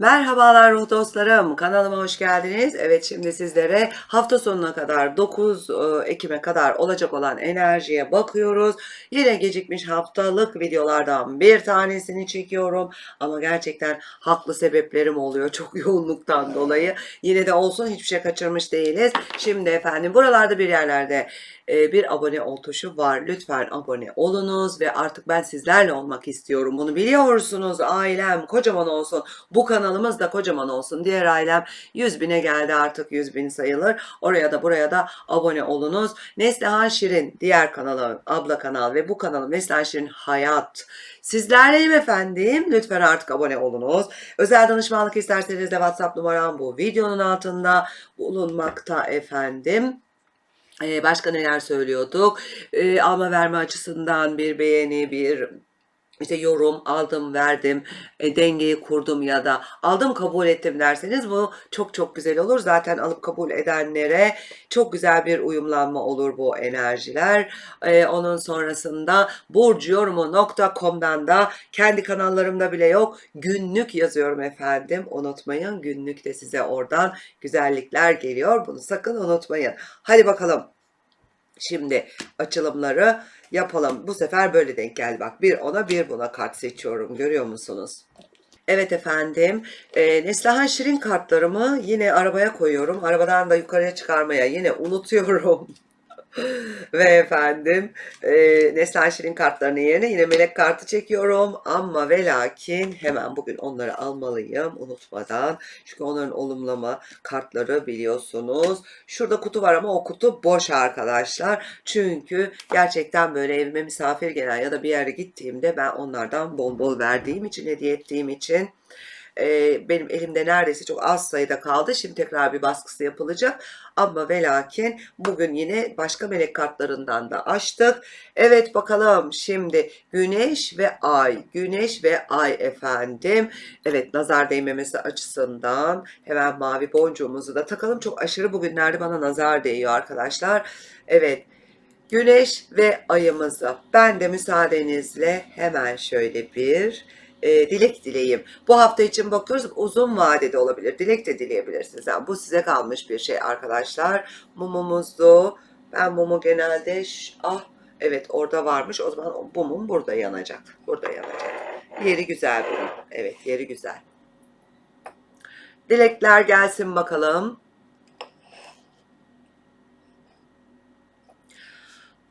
Merhabalar ruh dostlarım. Kanalıma hoş geldiniz. Evet şimdi sizlere hafta sonuna kadar 9 e, Ekim'e kadar olacak olan enerjiye bakıyoruz. Yine gecikmiş haftalık videolardan bir tanesini çekiyorum. Ama gerçekten haklı sebeplerim oluyor çok yoğunluktan dolayı. Yine de olsun hiçbir şey kaçırmış değiliz. Şimdi efendim buralarda bir yerlerde e, bir abone ol tuşu var. Lütfen abone olunuz ve artık ben sizlerle olmak istiyorum. Bunu biliyorsunuz. Ailem kocaman olsun. Bu kanalımız da kocaman olsun. Diğer ailem 100 bine geldi artık 100 bin sayılır. Oraya da buraya da abone olunuz. Neslihan Şirin diğer kanalı abla kanal ve bu kanalım Neslihan Şirin Hayat. Sizlerleyim efendim. Lütfen artık abone olunuz. Özel danışmanlık isterseniz de WhatsApp numaram bu videonun altında bulunmakta efendim. Ee, başka neler söylüyorduk? Ee, alma verme açısından bir beğeni, bir işte yorum aldım verdim e, dengeyi kurdum ya da aldım kabul ettim derseniz bu çok çok güzel olur. Zaten alıp kabul edenlere çok güzel bir uyumlanma olur bu enerjiler. E, onun sonrasında burcuyorumu.com'dan da kendi kanallarımda bile yok. Günlük yazıyorum efendim. Unutmayın günlük de size oradan güzellikler geliyor. Bunu sakın unutmayın. Hadi bakalım. Şimdi açılımları yapalım. Bu sefer böyle denk geldi. Bak bir ona bir buna kart seçiyorum. Görüyor musunuz? Evet efendim. E, Neslihan Şirin kartlarımı yine arabaya koyuyorum. Arabadan da yukarıya çıkarmaya yine unutuyorum. Ve efendim e, Neslihan Şirin kartlarının yerine yine melek kartı çekiyorum. Ama ve lakin hemen bugün onları almalıyım unutmadan. Çünkü onların olumlama kartları biliyorsunuz. Şurada kutu var ama o kutu boş arkadaşlar. Çünkü gerçekten böyle evime misafir gelen ya da bir yere gittiğimde ben onlardan bol bol verdiğim için, hediye ettiğim için e, benim elimde neredeyse çok az sayıda kaldı. Şimdi tekrar bir baskısı yapılacak. Ama ve lakin bugün yine başka melek kartlarından da açtık. Evet bakalım şimdi güneş ve ay. Güneş ve ay efendim. Evet nazar değmemesi açısından hemen mavi boncuğumuzu da takalım. Çok aşırı bugünlerde bana nazar değiyor arkadaşlar. Evet güneş ve ayımızı ben de müsaadenizle hemen şöyle bir e, dilek dileyim. Bu hafta için bakıyoruz uzun vadede olabilir. Dilek de dileyebilirsiniz. Yani bu size kalmış bir şey arkadaşlar. Mumumuzu ben mumu genelde ah evet orada varmış. O zaman bu mum burada yanacak. Burada yanacak. Yeri güzel bunun. Evet yeri güzel. Dilekler gelsin bakalım.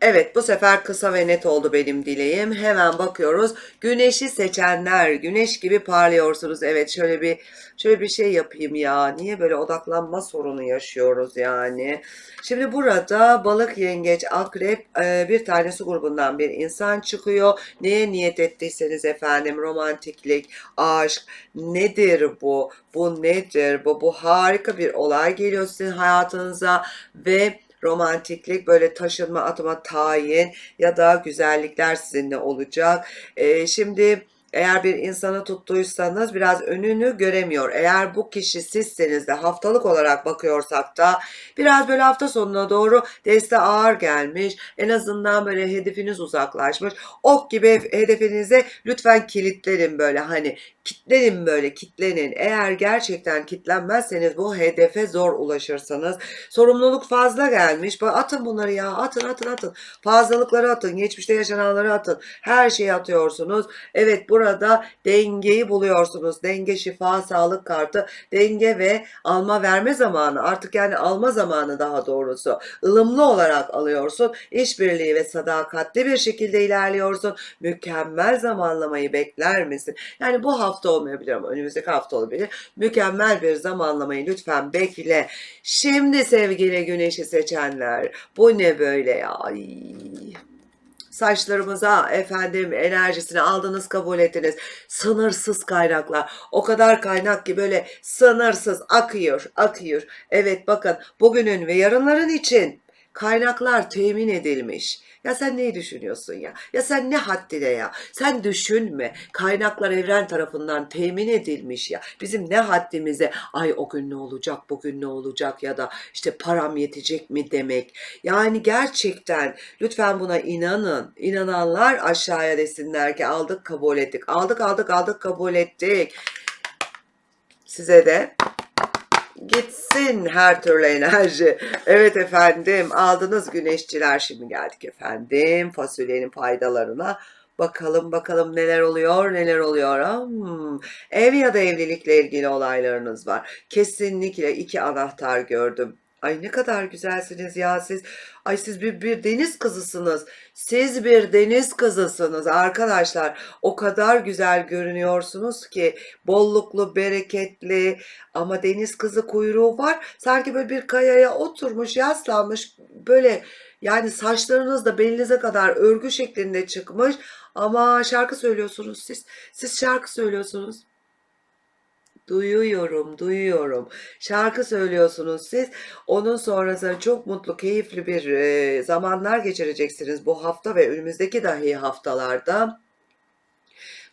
Evet bu sefer kısa ve net oldu benim dileğim. Hemen bakıyoruz. Güneşi seçenler, güneş gibi parlıyorsunuz. Evet şöyle bir şöyle bir şey yapayım ya. Niye böyle odaklanma sorunu yaşıyoruz yani? Şimdi burada balık, yengeç, akrep e, bir tane su grubundan bir insan çıkıyor. Neye niyet ettiyseniz efendim romantiklik, aşk nedir bu? Bu nedir? Bu bu harika bir olay geliyor sizin hayatınıza ve romantiklik, böyle taşınma, atıma tayin ya da güzellikler sizinle olacak. Ee, şimdi eğer bir insanı tuttuysanız biraz önünü göremiyor. Eğer bu kişi sizseniz de haftalık olarak bakıyorsak da biraz böyle hafta sonuna doğru deste ağır gelmiş. En azından böyle hedefiniz uzaklaşmış. Ok gibi hedefinize lütfen kilitlerin böyle hani kitlenin böyle kitlenin. Eğer gerçekten kitlenmezseniz bu hedefe zor ulaşırsanız sorumluluk fazla gelmiş. Atın bunları ya atın atın atın. Fazlalıkları atın. Geçmişte yaşananları atın. Her şeyi atıyorsunuz. Evet burada dengeyi buluyorsunuz. Denge şifa sağlık kartı. Denge ve alma verme zamanı. Artık yani alma zamanı daha doğrusu. ılımlı olarak alıyorsun. İşbirliği ve sadakatli bir şekilde ilerliyorsun. Mükemmel zamanlamayı bekler misin? Yani bu hafta olmayabilir ama önümüzdeki hafta olabilir. Mükemmel bir zamanlamayı lütfen bekle. Şimdi sevgili güneşi seçenler bu ne böyle ya? Ay. Saçlarımıza efendim enerjisini aldınız kabul ettiniz. Sınırsız kaynaklar. O kadar kaynak ki böyle sınırsız akıyor akıyor. Evet bakın bugünün ve yarınların için kaynaklar temin edilmiş. Ya sen neyi düşünüyorsun ya? Ya sen ne haddine ya? Sen düşünme. Kaynaklar evren tarafından temin edilmiş ya. Bizim ne haddimize ay o gün ne olacak, bugün ne olacak ya da işte param yetecek mi demek. Yani gerçekten lütfen buna inanın. İnananlar aşağıya desinler ki aldık kabul ettik. Aldık aldık aldık kabul ettik. Size de gitsin her türlü enerji. Evet efendim aldınız güneşçiler şimdi geldik efendim fasulyenin faydalarına. Bakalım bakalım neler oluyor neler oluyor. Hmm. Ev ya da evlilikle ilgili olaylarınız var. Kesinlikle iki anahtar gördüm. Ay ne kadar güzelsiniz ya siz. Ay siz bir, bir deniz kızısınız. Siz bir deniz kızısınız arkadaşlar. O kadar güzel görünüyorsunuz ki bolluklu, bereketli ama deniz kızı kuyruğu var. Sanki böyle bir kayaya oturmuş, yaslanmış böyle yani saçlarınız da belinize kadar örgü şeklinde çıkmış ama şarkı söylüyorsunuz siz. Siz şarkı söylüyorsunuz. Duyuyorum, duyuyorum. Şarkı söylüyorsunuz siz. Onun sonrasında çok mutlu, keyifli bir e, zamanlar geçireceksiniz bu hafta ve önümüzdeki dahi haftalarda.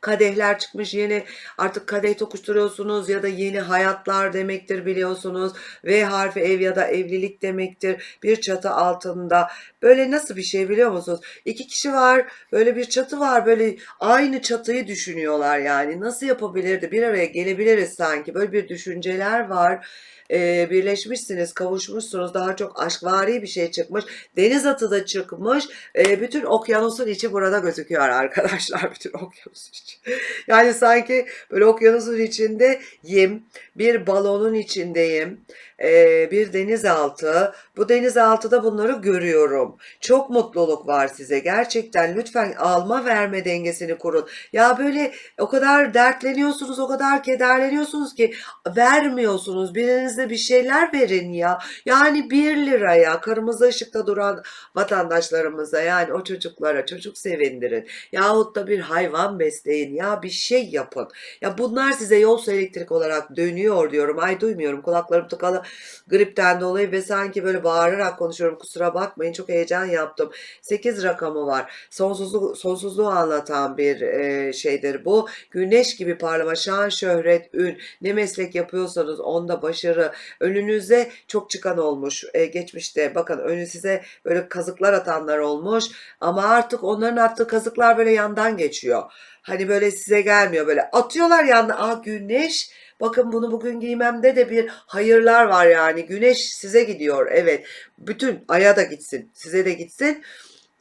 Kadehler çıkmış yeni artık kadeh tokuşturuyorsunuz ya da yeni hayatlar demektir biliyorsunuz. V harfi ev ya da evlilik demektir. Bir çatı altında böyle nasıl bir şey biliyor musunuz? İki kişi var böyle bir çatı var böyle aynı çatıyı düşünüyorlar yani. Nasıl yapabilirdi bir araya gelebiliriz sanki böyle bir düşünceler var e, birleşmişsiniz, kavuşmuşsunuz. Daha çok aşkvari bir şey çıkmış. Deniz atı da çıkmış. E, bütün okyanusun içi burada gözüküyor arkadaşlar. Bütün okyanusun içi. Yani sanki böyle okyanusun içinde yim, bir balonun içindeyim. E, bir denizaltı. Bu denizaltıda bunları görüyorum. Çok mutluluk var size. Gerçekten lütfen alma verme dengesini kurun. Ya böyle o kadar dertleniyorsunuz, o kadar kederleniyorsunuz ki vermiyorsunuz. Birinize bir şeyler verin ya. Yani bir liraya kırmızı ışıkta duran vatandaşlarımıza yani o çocuklara çocuk sevindirin. Yahut da bir hayvan besleyin ya bir şey yapın. Ya bunlar size yol elektrik olarak dönüyor diyorum. Ay duymuyorum kulaklarım tıkalı gripten dolayı ve sanki böyle bağırarak konuşuyorum. Kusura bakmayın çok heyecan yaptım. 8 rakamı var. Sonsuzluğu, sonsuzluğu anlatan bir e, şeydir bu. Güneş gibi parlama, şan, şöhret, ün. Ne meslek yapıyorsanız onda başarı. Önünüze çok çıkan olmuş. E, geçmişte bakın önü size böyle kazıklar atanlar olmuş. Ama artık onların attığı kazıklar böyle yandan geçiyor. Hani böyle size gelmiyor böyle atıyorlar yandan. Aa güneş Bakın bunu bugün giymemde de bir hayırlar var yani. Güneş size gidiyor. Evet. Bütün aya da gitsin. Size de gitsin.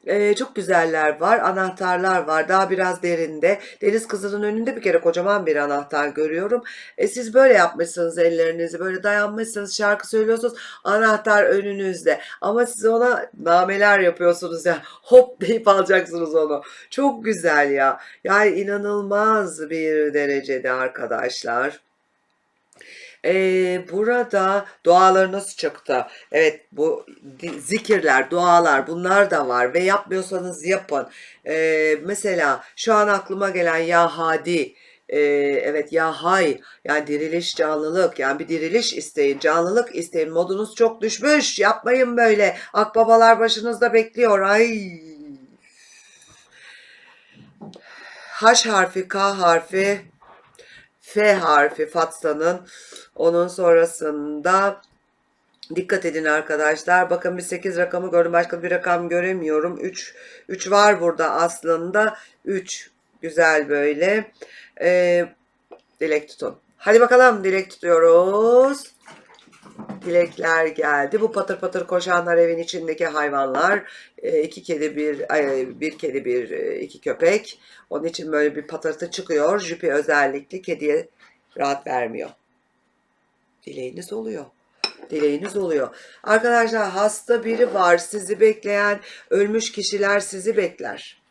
Ee, çok güzeller var. Anahtarlar var. Daha biraz derinde. Deniz kızının önünde bir kere kocaman bir anahtar görüyorum. E, siz böyle yapmışsınız ellerinizi. Böyle dayanmışsınız. Şarkı söylüyorsunuz. Anahtar önünüzde. Ama siz ona nameler yapıyorsunuz ya. Hop deyip alacaksınız onu. Çok güzel ya. Yani inanılmaz bir derecede arkadaşlar. Ee, burada dualarınız çıktı. Evet bu zikirler, dualar bunlar da var ve yapmıyorsanız yapın. Ee, mesela şu an aklıma gelen ya hadi evet ya hay yani diriliş canlılık yani bir diriliş isteyin canlılık isteyin modunuz çok düşmüş yapmayın böyle akbabalar başınızda bekliyor ay H harfi K harfi F harfi Fatsa'nın onun sonrasında dikkat edin arkadaşlar. Bakın bir 8 rakamı gördüm. Başka bir rakam göremiyorum. 3 3 var burada aslında. 3 güzel böyle. Ee, dilek tutun. Hadi bakalım dilek tutuyoruz. Dilekler geldi. Bu patır patır koşanlar evin içindeki hayvanlar. E, iki kedi bir bir kedi bir e, iki köpek. Onun için böyle bir patırtı çıkıyor. Jüpi özellikle kediye rahat vermiyor. Dileğiniz oluyor. Dileğiniz oluyor. Arkadaşlar hasta biri var. Sizi bekleyen ölmüş kişiler sizi bekler.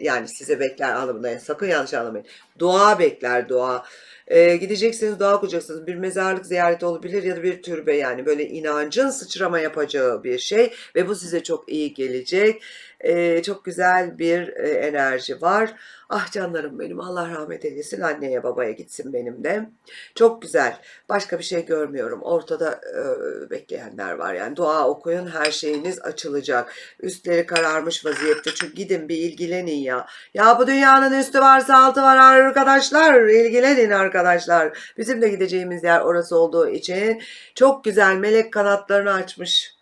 Yani sizi bekler anlamında. Sakın yanlış anlamayın. Dua bekler dua. Ee, gideceksiniz dua kuracaksınız. Bir mezarlık ziyareti olabilir ya da bir türbe yani böyle inancın sıçrama yapacağı bir şey ve bu size çok iyi gelecek. Ee, çok güzel bir e, enerji var. Ah canlarım benim Allah rahmet eylesin anneye babaya gitsin benim de. Çok güzel. Başka bir şey görmüyorum. Ortada e, bekleyenler var yani. Dua okuyun her şeyiniz açılacak. Üstleri kararmış vaziyette. Çünkü gidin bir ilgilenin ya. Ya bu dünyanın üstü varsa altı var arkadaşlar. İlgilenin arkadaşlar. Bizim de gideceğimiz yer orası olduğu için çok güzel melek kanatlarını açmış.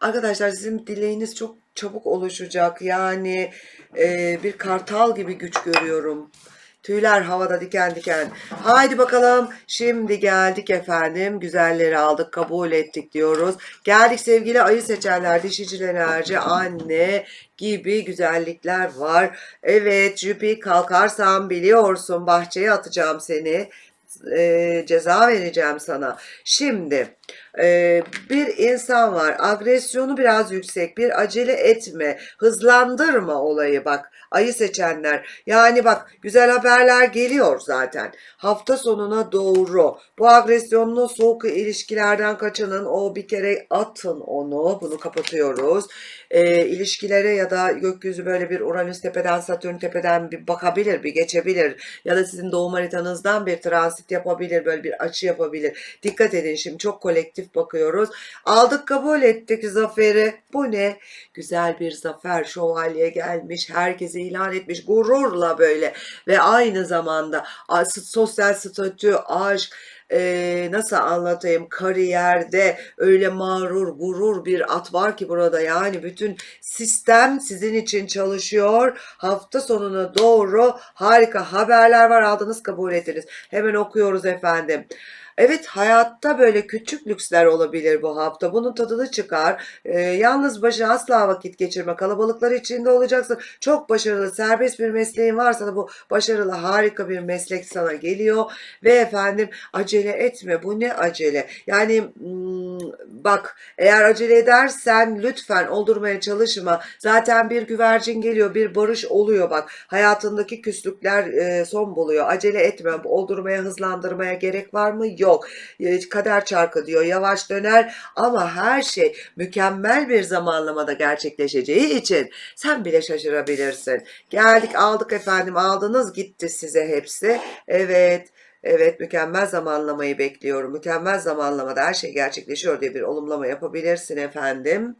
Arkadaşlar sizin dileğiniz çok çabuk oluşacak. Yani e, bir kartal gibi güç görüyorum. Tüyler havada diken diken. Haydi bakalım. Şimdi geldik efendim. Güzelleri aldık, kabul ettik diyoruz. Geldik sevgili ayı seçenler, dişicil enerji, anne gibi güzellikler var. Evet, Jüpi kalkarsam biliyorsun bahçeye atacağım seni. Ee, ceza vereceğim sana. Şimdi e, bir insan var. Agresyonu biraz yüksek. Bir acele etme. Hızlandırma olayı bak. Ayı seçenler. Yani bak güzel haberler geliyor zaten. Hafta sonuna doğru. Bu agresyonlu soğuk ilişkilerden kaçının. O bir kere atın onu. Bunu kapatıyoruz. E, ilişkilere ya da gökyüzü böyle bir Uranüs tepeden Satürn tepeden bir bakabilir, bir geçebilir. Ya da sizin doğum haritanızdan bir transit yapabilir, böyle bir açı yapabilir. Dikkat edin şimdi çok kolektif bakıyoruz. Aldık kabul ettik zaferi. Bu ne? Güzel bir zafer. Şövalye gelmiş. Herkese ilan etmiş. Gururla böyle. Ve aynı zamanda sosyal statü, aşk, e, nasıl anlatayım kariyerde öyle mağrur gurur bir at var ki burada yani bütün sistem sizin için çalışıyor hafta sonuna doğru harika haberler var aldınız kabul ettiniz hemen okuyoruz efendim Evet hayatta böyle küçük lüksler olabilir bu hafta. Bunun tadını çıkar. Ee, yalnız başına asla vakit geçirme. Kalabalıklar içinde olacaksın. Çok başarılı, serbest bir mesleğin varsa da bu başarılı, harika bir meslek sana geliyor. Ve efendim acele etme. Bu ne acele? Yani hmm, bak eğer acele edersen lütfen oldurmaya çalışma. Zaten bir güvercin geliyor, bir barış oluyor bak. Hayatındaki küslükler e, son buluyor. Acele etme. Oldurmaya, hızlandırmaya gerek var mı? Yok. E, Kader çarkı diyor. Yavaş döner ama her şey mükemmel bir zamanlamada gerçekleşeceği için sen bile şaşırabilirsin. Geldik aldık efendim aldınız gitti size hepsi. Evet. Evet mükemmel zamanlamayı bekliyorum. Mükemmel zamanlamada her şey gerçekleşiyor diye bir olumlama yapabilirsin efendim.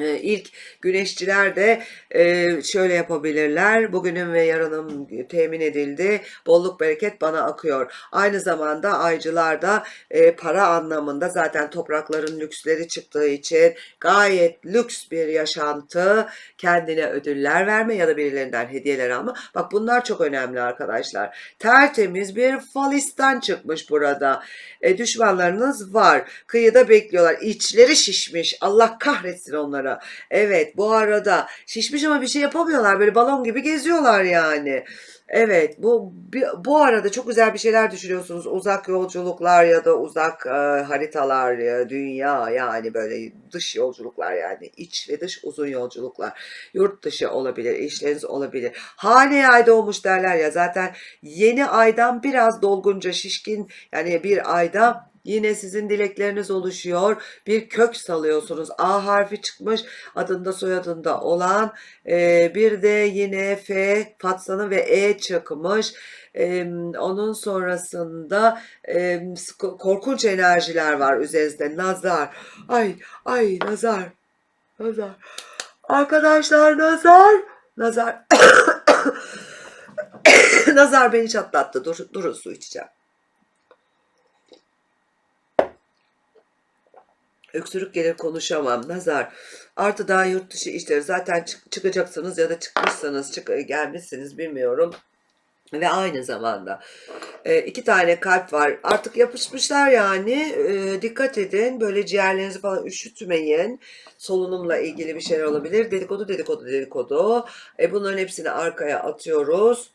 Ee, İlk güneşçiler de e, şöyle yapabilirler. Bugünüm ve yarınım temin edildi. Bolluk bereket bana akıyor. Aynı zamanda aycılar da e, para anlamında zaten toprakların lüksleri çıktığı için gayet lüks bir yaşantı, kendine ödüller verme ya da birilerinden hediyeler alma. Bak bunlar çok önemli arkadaşlar. Tertemiz bir falistan çıkmış burada. E, düşmanlarınız var. Kıyıda bekliyorlar. İçleri şişmiş. Allah kahretsin onlara. Evet bu arada şişmiş ama bir şey yapamıyorlar. Böyle balon gibi geziyorlar yani. Evet bu bu arada çok güzel bir şeyler düşünüyorsunuz. Uzak yolculuklar ya da uzak e, haritalar, ya, dünya yani böyle dış yolculuklar yani iç ve dış uzun yolculuklar. Yurt dışı olabilir, işleriniz olabilir. Hane ay doğmuş derler ya zaten yeni aydan biraz dolgunca şişkin yani bir ayda Yine sizin dilekleriniz oluşuyor. Bir kök salıyorsunuz. A harfi çıkmış adında soyadında olan. Ee, bir de yine F, Fatsanı ve E çıkmış. Ee, onun sonrasında e, korkunç enerjiler var üzerinizde. Nazar. Ay, ay nazar. Nazar. Arkadaşlar nazar. Nazar. nazar beni çatlattı. Dur, durun su içeceğim. Öksürük gelir konuşamam. Nazar. Artı daha yurt dışı işleri. Zaten çık- çıkacaksınız ya da çıkmışsınız, çık gelmişsiniz bilmiyorum. Ve aynı zamanda e, iki tane kalp var. Artık yapışmışlar yani. E, dikkat edin. Böyle ciğerlerinizi falan üşütmeyin. Solunumla ilgili bir şeyler olabilir. Dedikodu, dedikodu, dedikodu. E, bunların hepsini arkaya atıyoruz.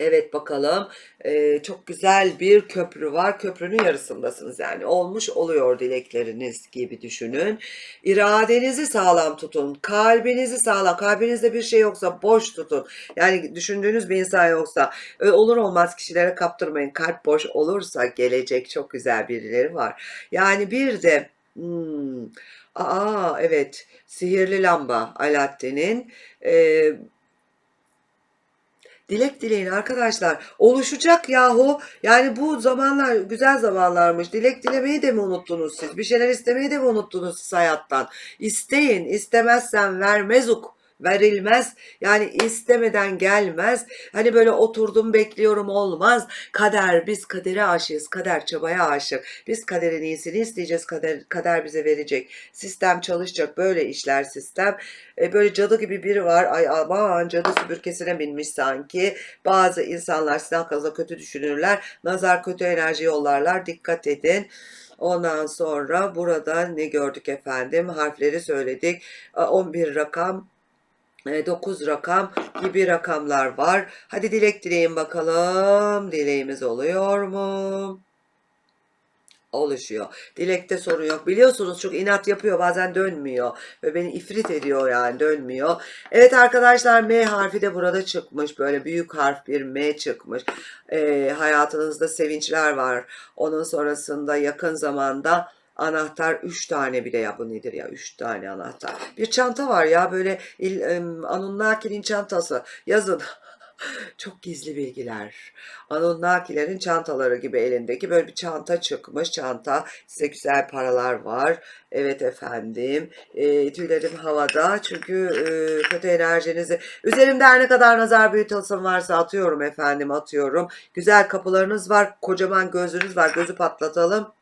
Evet bakalım. Ee, çok güzel bir köprü var. Köprünün yarısındasınız yani. Olmuş oluyor dilekleriniz gibi düşünün. İradenizi sağlam tutun. Kalbinizi sağlam. Kalbinizde bir şey yoksa boş tutun. Yani düşündüğünüz bir insan yoksa e, olur olmaz kişilere kaptırmayın. Kalp boş olursa gelecek çok güzel birileri var. Yani bir de hmm, aa evet sihirli lamba Alaaddin'in e, Dilek dileyin arkadaşlar. Oluşacak yahu. Yani bu zamanlar güzel zamanlarmış. Dilek dilemeyi de mi unuttunuz siz? Bir şeyler istemeyi de mi unuttunuz siz hayattan? İsteyin. İstemezsen vermezuk verilmez. Yani istemeden gelmez. Hani böyle oturdum bekliyorum olmaz. Kader biz kadere aşığız. Kader çabaya aşık. Biz kaderin iyisini isteyeceğiz. Kader, kader bize verecek. Sistem çalışacak. Böyle işler sistem. E, böyle cadı gibi biri var. Ay aman cadı süpürgesine binmiş sanki. Bazı insanlar sizin hakkınızda kötü düşünürler. Nazar kötü enerji yollarlar. Dikkat edin. Ondan sonra burada ne gördük efendim? Harfleri söyledik. E, 11 rakam, 9 rakam gibi rakamlar var. Hadi dilek dileyin bakalım. Dileğimiz oluyor mu? Oluşuyor. Dilekte sorun yok. Biliyorsunuz çok inat yapıyor bazen dönmüyor. Ve beni ifrit ediyor yani dönmüyor. Evet arkadaşlar M harfi de burada çıkmış. Böyle büyük harf bir M çıkmış. Ee, hayatınızda sevinçler var. Onun sonrasında yakın zamanda anahtar 3 tane bile ya bu nedir ya 3 tane anahtar. Bir çanta var ya böyle Anunnaki'nin çantası. Yazın. Çok gizli bilgiler. Anunnakilerin çantaları gibi elindeki böyle bir çanta çıkmış. Çanta size güzel paralar var. Evet efendim. E, tüylerim havada çünkü e, kötü enerjinizi üzerimde her ne kadar nazar büyü varsa atıyorum efendim atıyorum. Güzel kapılarınız var. Kocaman gözünüz var. Gözü patlatalım.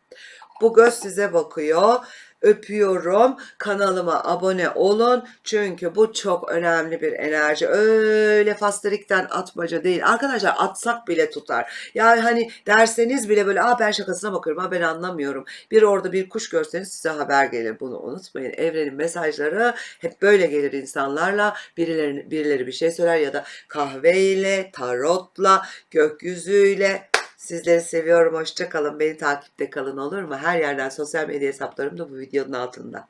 Bu göz size bakıyor. Öpüyorum. Kanalıma abone olun. Çünkü bu çok önemli bir enerji. Öyle fastrikten atmaca değil. Arkadaşlar atsak bile tutar. Yani hani derseniz bile böyle Aa, ben şakasına bakıyorum. Ha, ben anlamıyorum. Bir orada bir kuş görseniz size haber gelir. Bunu unutmayın. Evrenin mesajları hep böyle gelir insanlarla. Birileri, birileri bir şey söyler ya da kahveyle, tarotla, gökyüzüyle Sizleri seviyorum. Hoşça kalın. Beni takipte kalın olur mu? Her yerden sosyal medya hesaplarım da bu videonun altında.